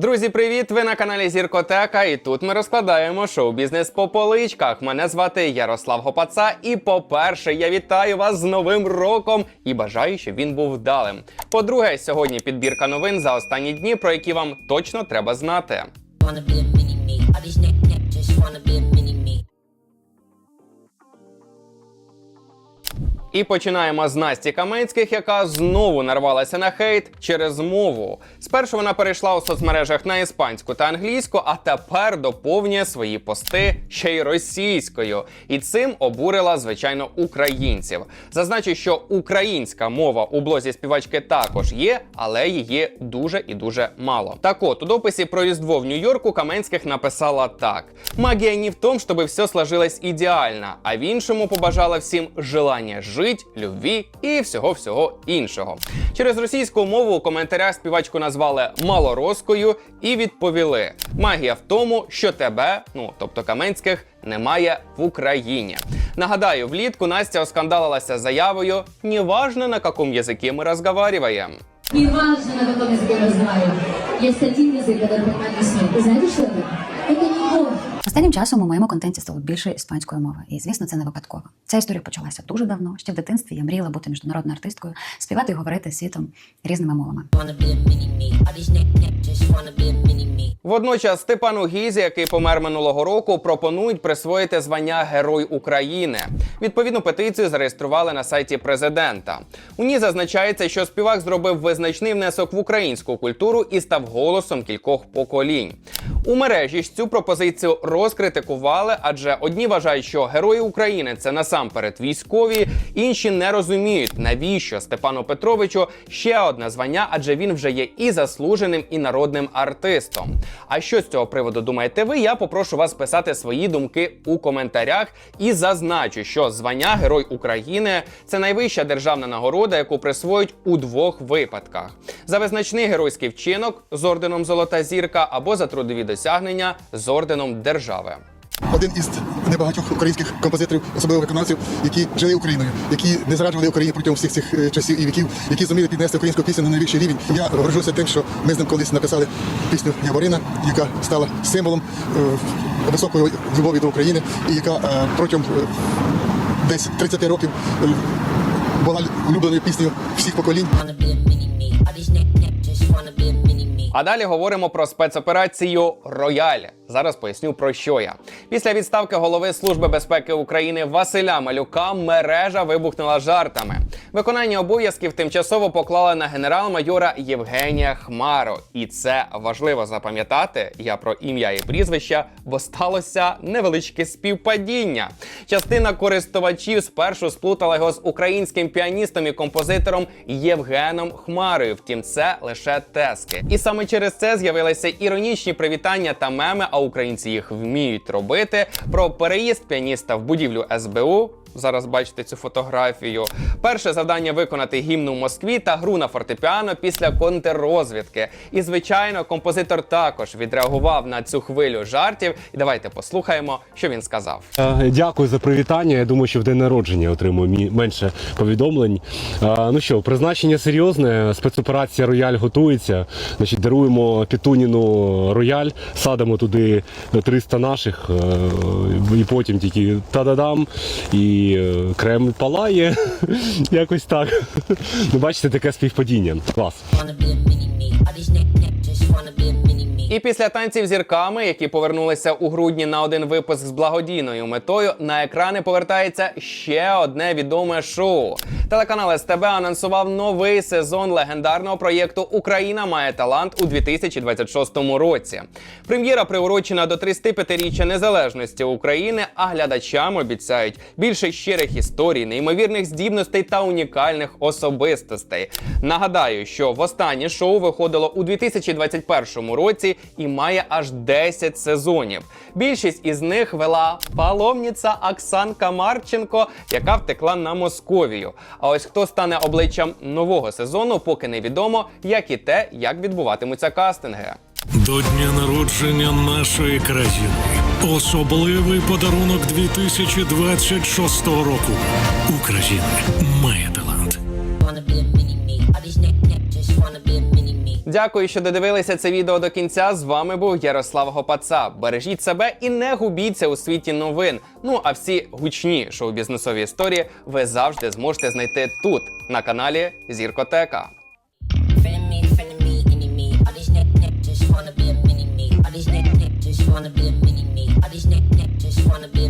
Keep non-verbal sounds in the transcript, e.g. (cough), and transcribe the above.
Друзі, привіт! Ви на каналі Зіркотека, і тут ми розкладаємо шоу-бізнес по поличках. Мене звати Ярослав Гопаца. І по-перше, я вітаю вас з Новим роком і бажаю, щоб він був вдалим. По-друге, сьогодні підбірка новин за останні дні, про які вам точно треба знати. І починаємо з Насті Каменських, яка знову нарвалася на хейт через мову. Спершу вона перейшла у соцмережах на іспанську та англійську, а тепер доповнює свої пости ще й російською. І цим обурила, звичайно, українців. Зазначу, що українська мова у блозі співачки також є, але її дуже і дуже мало. Так от у дописі про Різдво в Нью-Йорку Каменських написала так: магія не в том, чтобы все сложилось ідеально, а в іншому побажала всім желання жить, любві і всього всього іншого. Через російську мову у коментарях співачку назвали малороскою і відповіли: магія в тому, що тебе, ну тобто Каменських, немає в Україні. Нагадаю, влітку Настя оскандалилася заявою «Неважно, на каком языке мы разговариваем». Не важно, на каком языке разговариваем. Есть один язык, который понимает весь мир. Вы знаете, что это? Останнім часом у моєму контенті стало більше іспанської мови, і звісно, це не випадково. Ця історія почалася дуже давно. Ще в дитинстві я мріяла бути міжнародною артисткою, співати і говорити світом різними мовами. Водночас Степану Гізі, який помер минулого року, пропонують присвоїти звання Герой України. Відповідну петицію зареєстрували на сайті президента. У ній зазначається, що співак зробив визначний внесок в українську культуру і став голосом кількох поколінь. У мережі ж цю пропозицію розкритикували, адже одні вважають, що герої України це насамперед військові, інші не розуміють, навіщо Степану Петровичу ще одне звання, адже він вже є і заслуженим, і народним артистом. А що з цього приводу думаєте ви? Я попрошу вас писати свої думки у коментарях і зазначу, що звання Герой України це найвища державна нагорода, яку присвоюють у двох випадках: за визначний геройський вчинок з орденом Золота зірка або за трудові досягнення з орденом держави. Один із небагатьох українських композиторів, особливо виконавців, які жили Україною, які не зраджували Україні протягом всіх цих е, часів і віків, які зуміли піднести українську пісню на найвищий рівень. Я горжуся тим, що ми з ним колись написали пісню Яворина, яка стала символом е, високої любові до України, і яка е, протягом е, десь 30 років е, була улюбленою піснею всіх поколінь. А далі говоримо про спецоперацію Рояль. Зараз поясню про що я. Після відставки голови Служби безпеки України Василя Малюка мережа вибухнула жартами. Виконання обов'язків тимчасово поклали на генерал-майора Євгенія Хмару. І це важливо запам'ятати. Я про ім'я і прізвища, бо сталося невеличке співпадіння. Частина користувачів спершу сплутала його з українським піаністом і композитором Євгеном Хмарою. Втім, це лише тески. І саме через це з'явилися іронічні привітання та меми, а українці їх вміють робити. Про переїзд піаніста в будівлю СБУ. Зараз бачите цю фотографію. Перше завдання виконати гімн у Москві та гру на фортепіано після контррозвідки. І звичайно, композитор також відреагував на цю хвилю жартів. І давайте послухаємо, що він сказав. Е, Дякую за привітання. Я думаю, що в день народження отримую менше повідомлень. Е, Ну що, призначення серйозне. Спецоперація Рояль готується. Значить, даруємо Пітуніну Рояль, садимо туди 300 наших, е, і потім тільки та-да-дам, і е, Кремль палає. (laughs) Якось так. Ну, бачите, таке співпадіння. Клас. І після танців зірками, які повернулися у грудні на один випуск з благодійною метою, на екрани повертається ще одне відоме шоу. Телеканал СТБ анонсував новий сезон легендарного проєкту Україна має талант у 2026 році. Прем'єра приурочена до 35-річчя незалежності України, а глядачам обіцяють більше щирих історій, неймовірних здібностей та унікальних особистостей. Нагадаю, що востаннє шоу виходило у 2021 році і має аж 10 сезонів. Більшість із них вела паломниця Оксанка Марченко, яка втекла на Московію. А ось хто стане обличчям нового сезону, поки невідомо, як і те, як відбуватимуться кастинги. До дня народження нашої країни. Особливий подарунок 2026 року. Україна має талант. Дякую, що додивилися це відео до кінця. З вами був Ярослав Гопаца. Бережіть себе і не губіться у світі новин. Ну а всі гучні шоу-бізнесові історії ви завжди зможете знайти тут, на каналі Зіркотека. wanna be a